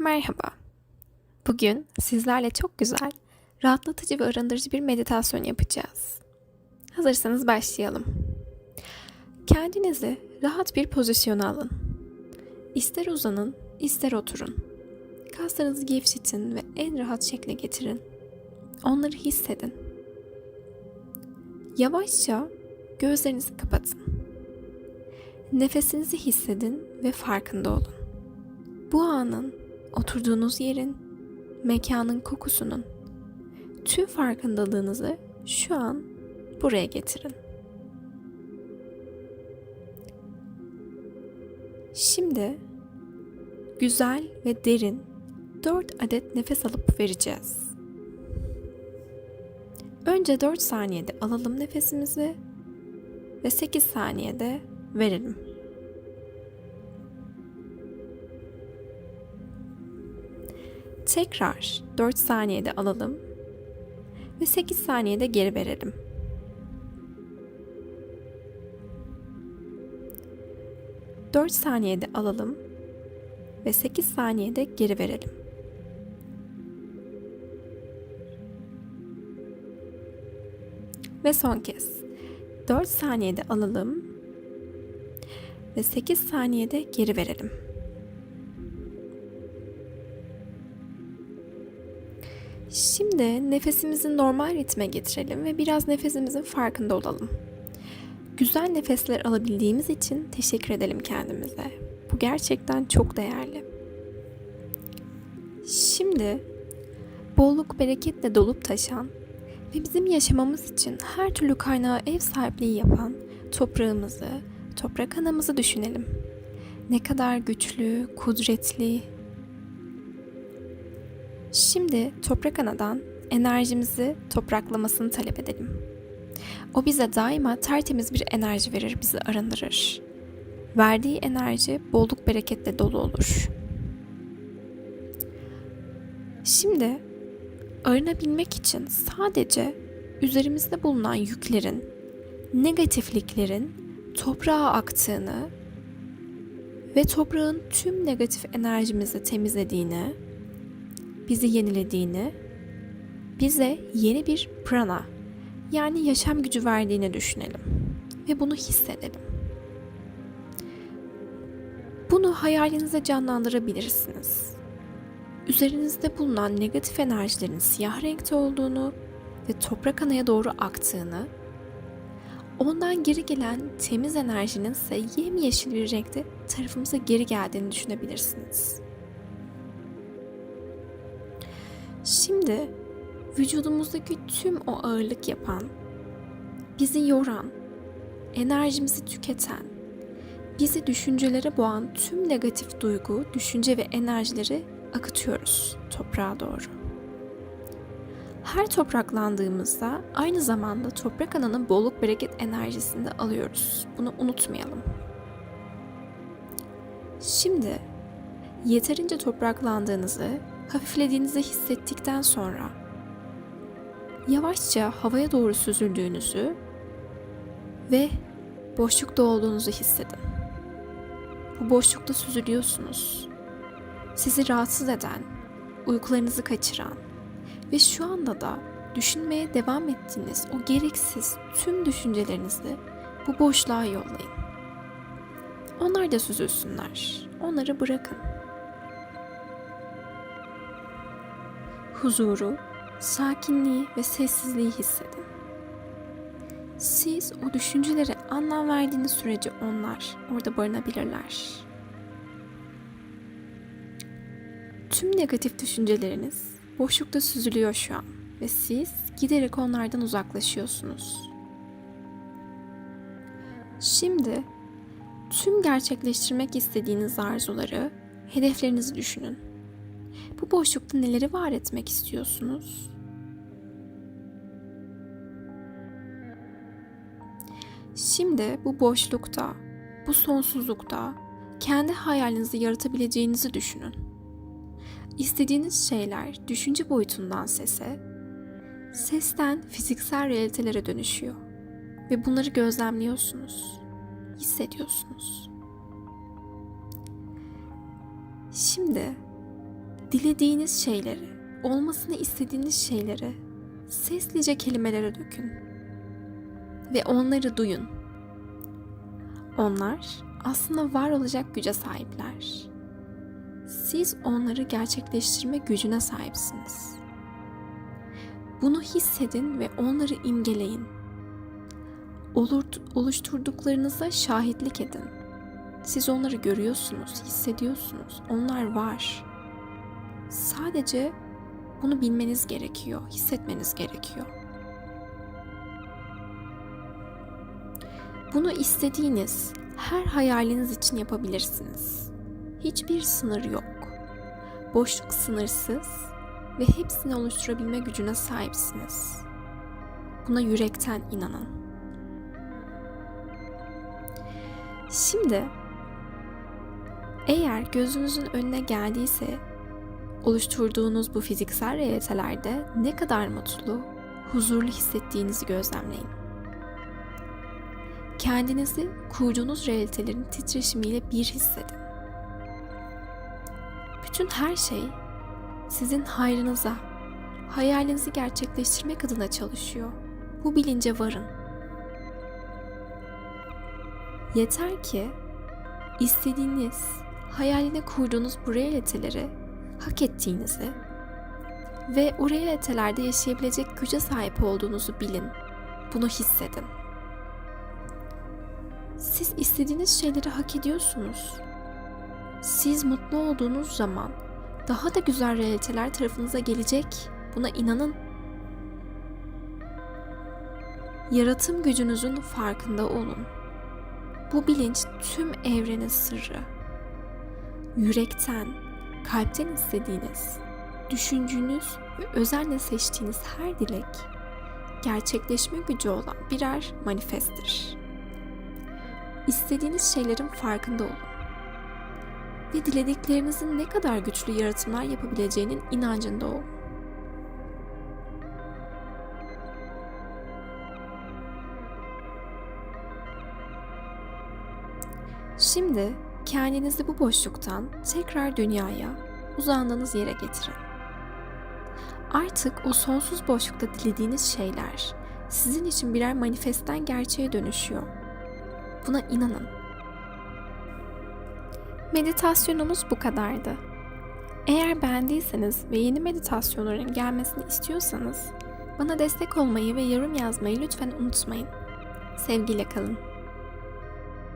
Merhaba. Bugün sizlerle çok güzel, rahatlatıcı ve arındırıcı bir meditasyon yapacağız. Hazırsanız başlayalım. Kendinizi rahat bir pozisyona alın. İster uzanın, ister oturun. Kaslarınızı gevşetin ve en rahat şekle getirin. Onları hissedin. Yavaşça gözlerinizi kapatın. Nefesinizi hissedin ve farkında olun. Bu anın, oturduğunuz yerin, mekanın kokusunun tüm farkındalığınızı şu an buraya getirin. Şimdi güzel ve derin 4 adet nefes alıp vereceğiz. Önce 4 saniyede alalım nefesimizi ve 8 saniyede verelim. Tekrar 4 saniyede alalım ve 8 saniyede geri verelim. Dört saniyede alalım ve 8 saniyede geri verelim. Ve son kez 4 saniyede alalım ve 8 saniyede geri verelim. Şimdi nefesimizi normal ritme getirelim ve biraz nefesimizin farkında olalım. Güzel nefesler alabildiğimiz için teşekkür edelim kendimize. Bu gerçekten çok değerli. Şimdi bolluk bereketle dolup taşan ve bizim yaşamamız için her türlü kaynağa ev sahipliği yapan toprağımızı, toprak anamızı düşünelim. Ne kadar güçlü, kudretli, Şimdi toprak anadan enerjimizi topraklamasını talep edelim. O bize daima tertemiz bir enerji verir, bizi arındırır. Verdiği enerji bolluk bereketle dolu olur. Şimdi arınabilmek için sadece üzerimizde bulunan yüklerin, negatifliklerin toprağa aktığını ve toprağın tüm negatif enerjimizi temizlediğini bizi yenilediğini, bize yeni bir prana yani yaşam gücü verdiğini düşünelim ve bunu hissedelim. Bunu hayalinize canlandırabilirsiniz. Üzerinizde bulunan negatif enerjilerin siyah renkte olduğunu ve toprak anaya doğru aktığını, ondan geri gelen temiz enerjinin ise yemyeşil bir renkte tarafımıza geri geldiğini düşünebilirsiniz. Şimdi vücudumuzdaki tüm o ağırlık yapan, bizi yoran, enerjimizi tüketen, bizi düşüncelere boğan tüm negatif duygu, düşünce ve enerjileri akıtıyoruz toprağa doğru. Her topraklandığımızda aynı zamanda toprak ananın bolluk bereket enerjisini de alıyoruz. Bunu unutmayalım. Şimdi yeterince topraklandığınızı hafiflediğinizi hissettikten sonra yavaşça havaya doğru süzüldüğünüzü ve boşlukta olduğunuzu hissedin. Bu boşlukta süzülüyorsunuz. Sizi rahatsız eden, uykularınızı kaçıran ve şu anda da düşünmeye devam ettiğiniz o gereksiz tüm düşüncelerinizi bu boşluğa yollayın. Onlar da süzülsünler. Onları bırakın. Huzuru, sakinliği ve sessizliği hissedin. Siz o düşüncelere anlam verdiğiniz sürece onlar orada barınabilirler. Tüm negatif düşünceleriniz boşlukta süzülüyor şu an ve siz giderek onlardan uzaklaşıyorsunuz. Şimdi tüm gerçekleştirmek istediğiniz arzuları, hedeflerinizi düşünün bu boşlukta neleri var etmek istiyorsunuz? Şimdi bu boşlukta, bu sonsuzlukta kendi hayalinizi yaratabileceğinizi düşünün. İstediğiniz şeyler düşünce boyutundan sese, sesten fiziksel realitelere dönüşüyor ve bunları gözlemliyorsunuz, hissediyorsunuz. Şimdi Dilediğiniz şeyleri, olmasını istediğiniz şeyleri seslice kelimelere dökün ve onları duyun. Onlar aslında var olacak güce sahipler. Siz onları gerçekleştirme gücüne sahipsiniz. Bunu hissedin ve onları imgeleyin. Olur, oluşturduklarınıza şahitlik edin. Siz onları görüyorsunuz, hissediyorsunuz. Onlar var. Sadece bunu bilmeniz gerekiyor, hissetmeniz gerekiyor. Bunu istediğiniz her hayaliniz için yapabilirsiniz. Hiçbir sınır yok. Boşluk sınırsız ve hepsini oluşturabilme gücüne sahipsiniz. Buna yürekten inanın. Şimdi eğer gözünüzün önüne geldiyse oluşturduğunuz bu fiziksel realitelerde ne kadar mutlu, huzurlu hissettiğinizi gözlemleyin. Kendinizi kurduğunuz realitelerin titreşimiyle bir hissedin. Bütün her şey sizin hayrınıza, hayalinizi gerçekleştirmek adına çalışıyor. Bu bilince varın. Yeter ki istediğiniz, hayaline kurduğunuz bu realiteleri hak ettiğinizi ve o realitelerde yaşayabilecek güce sahip olduğunuzu bilin. Bunu hissedin. Siz istediğiniz şeyleri hak ediyorsunuz. Siz mutlu olduğunuz zaman daha da güzel realiteler tarafınıza gelecek. Buna inanın. Yaratım gücünüzün farkında olun. Bu bilinç tüm evrenin sırrı. Yürekten, kalpten istediğiniz, düşündüğünüz ve özenle seçtiğiniz her dilek gerçekleşme gücü olan birer manifesttir. İstediğiniz şeylerin farkında olun ve dilediklerinizin ne kadar güçlü yaratımlar yapabileceğinin inancında olun. Şimdi kendinizi bu boşluktan tekrar dünyaya, uzandığınız yere getirin. Artık o sonsuz boşlukta dilediğiniz şeyler sizin için birer manifestten gerçeğe dönüşüyor. Buna inanın. Meditasyonumuz bu kadardı. Eğer beğendiyseniz ve yeni meditasyonların gelmesini istiyorsanız bana destek olmayı ve yorum yazmayı lütfen unutmayın. Sevgiyle kalın.